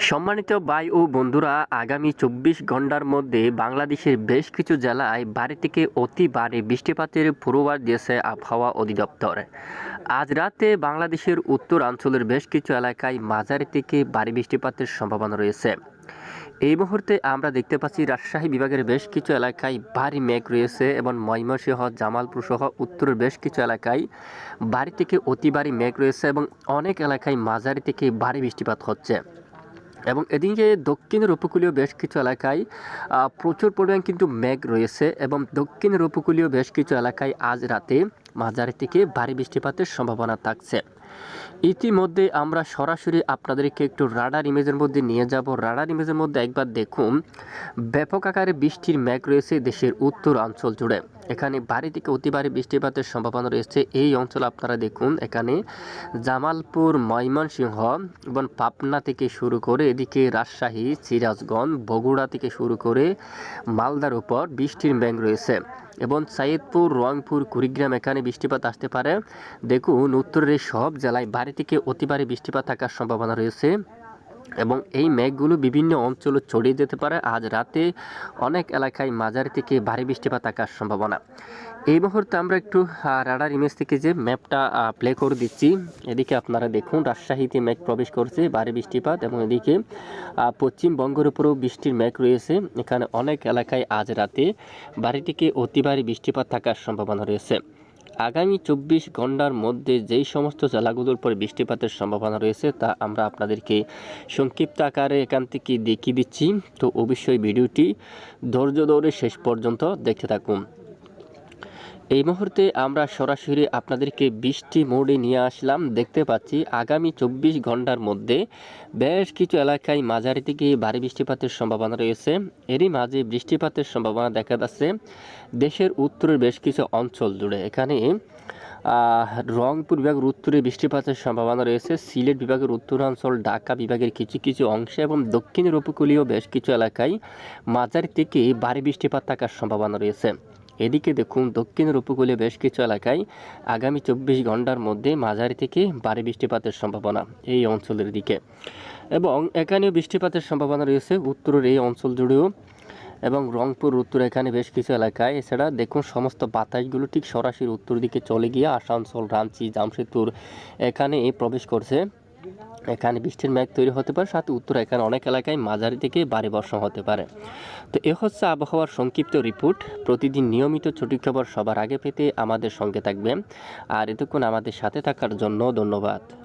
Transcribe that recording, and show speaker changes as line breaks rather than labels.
সম্মানিত ভাই ও বন্ধুরা, আগামী চব্বিশ ঘণ্টার মধ্যে বাংলাদেশের বেশ কিছু জেলায় বাড়ি থেকে অতি ভারী বৃষ্টিপাতের পূর্বাভাস দিয়েছে আবহাওয়া অধিদপ্তর। আজ রাতে বাংলাদেশের উত্তরাঞ্চলের বেশ কিছু এলাকায় মাঝারি থেকে ভারী বৃষ্টিপাতের সম্ভাবনা রয়েছে। এই মুহূর্তে আমরা দেখতে পাচ্ছি রাজশাহী বিভাগের বেশ কিছু এলাকায় ভারী মেঘ রয়েছে এবং ময়মনসিংহ, জামালপুর সহ উত্তরের বেশ কিছু এলাকায় বাড়ি থেকে অতি ভারী মেঘ রয়েছে এবং অনেক এলাকায় মাঝারি থেকে ভারী বৃষ্টিপাত হচ্ছে। এবং এদিকে দক্ষিণের উপকূলীয় বেশ কিছু এলাকায় প্রচুর পরিমাণ কিন্তু মেঘ রয়েছে এবং দক্ষিণের উপকূলীয় বেশ কিছু এলাকায় আজ রাতে মাঝারি থেকে ভারী বৃষ্টিপাতের সম্ভাবনা থাকছে। ইতিমধ্যে আমরা সরাসরি আপনাদেরকে একটু রাডার ইমেজের মধ্যে নিয়ে যাব। রাডার ইমেজের মধ্যে একবার দেখুন, ব্যাপক আকারে বৃষ্টির মেঘ রয়েছে দেশের উত্তর অঞ্চল জুড়ে। এখানে ভারী থেকে অতি ভারী বৃষ্টিপাতের সম্ভাবনা রয়েছে। এই অঞ্চল আপনারা দেখুন, এখানে জামালপুর, ময়মনসিংহ এবং পাবনা থেকে শুরু করে এদিকে রাজশাহী, সিরাজগঞ্জ, বগুড়া থেকে শুরু করে মালদার উপর বৃষ্টির মেঘ রয়েছে। এবং সাইদপুর রংপুর, কুড়িগ্রাম এখানে বৃষ্টিপাত আসতে পারে। দেখুন, উত্তরের সব জেলায় ভারী থেকে অতি ভারী বৃষ্টিপাত থাকার সম্ভাবনা রয়েছে। এবং এই মেঘগুলো বিভিন্ন অঞ্চলে ছড়িয়ে যেতে পারে। আজ রাতে অনেক এলাকায় মাঝারি থেকে ভারী বৃষ্টিপাত থাকার সম্ভাবনা। এই মুহূর্তে আমরা একটু রাডার ইমেজ থেকে যে ম্যাপটা প্লে করে দিচ্ছি। এদিকে আপনারা দেখুন, রাজশাহীতে মেঘ প্রবেশ করছে, ভারী বৃষ্টিপাত এবং এদিকে পশ্চিমবঙ্গের উপরেও বৃষ্টির মেঘ রয়েছে। এখানে অনেক এলাকায় আজ রাতে ভারী থেকে অতি ভারী বৃষ্টিপাত থাকার সম্ভাবনা রয়েছে। আগামী চব্বিশ ঘণ্টার মধ্যে যেই সমস্ত জেলাগুলোর পরে বৃষ্টিপাতের সম্ভাবনা রয়েছে তা আমরা আপনাদেরকে সংক্ষিপ্ত আকারে এখান থেকে দেখিয়ে দিচ্ছি। তো অবশ্যই ভিডিওটি ধৈর্য ধরে শেষ পর্যন্ত দেখতে থাকুন। এই মুহূর্তে আমরা সরাসরি আপনাদেরকে বৃষ্টি মোডে নিয়ে আসলাম। দেখতে পাচ্ছি আগামী চব্বিশ ঘণ্টার মধ্যে বেশ কিছু এলাকায় মাঝারি থেকে ভারী বৃষ্টিপাতের সম্ভাবনা রয়েছে। এরই মাঝে বৃষ্টিপাতের সম্ভাবনা দেখা যাচ্ছে। দেশের উত্তরের বেশ কিছু অঞ্চল জুড়ে এখানে রংপুর বিভাগের উত্তরে বৃষ্টিপাতের সম্ভাবনা রয়েছে। সিলেট বিভাগের উত্তরাঞ্চল, ঢাকা বিভাগের কিছু কিছু অংশে এবং দক্ষিণের উপকূলীয় বেশ কিছু এলাকায় মাঝারি থেকে ভারী বৃষ্টিপাত থাকার সম্ভাবনা রয়েছে। এদিকে দেখুন, দক্ষিণের উপকূলে বেশ কিছু এলাকায় আগামী চব্বিশ ঘণ্টার মধ্যে মাঝারি থেকে ভারী বৃষ্টিপাতের সম্ভাবনা এই অঞ্চলের দিকে। এবং এখানেও বৃষ্টিপাতের সম্ভাবনা রয়েছে উত্তরের এই অঞ্চল জুড়েও। এবং রংপুর, উত্তর এখানে বেশ কিছু এলাকায়। এছাড়া দেখুন, সমস্ত বাতাসগুলো ঠিক সরাসরি উত্তর দিকে চলে গিয়ে আসানসোল রাঞ্চি জামশেদপুর এখানে প্রবেশ করছে। এখানে বৃষ্টির মেঘ তৈরি হতে পারে, সাথে উত্তর এখানে অনেক এলাকায় মাঝারি থেকে ভারী বর্ষণ হতে পারে। তো এ হচ্ছে আবহাওয়ার সংক্ষিপ্ত রিপোর্ট। প্রতিদিন নিয়মিত ছুটি খবর সবার আগে পেতে আমাদের সঙ্গে থাকবেন। আর এতক্ষণ আমাদের সাথে থাকার জন্য ধন্যবাদ।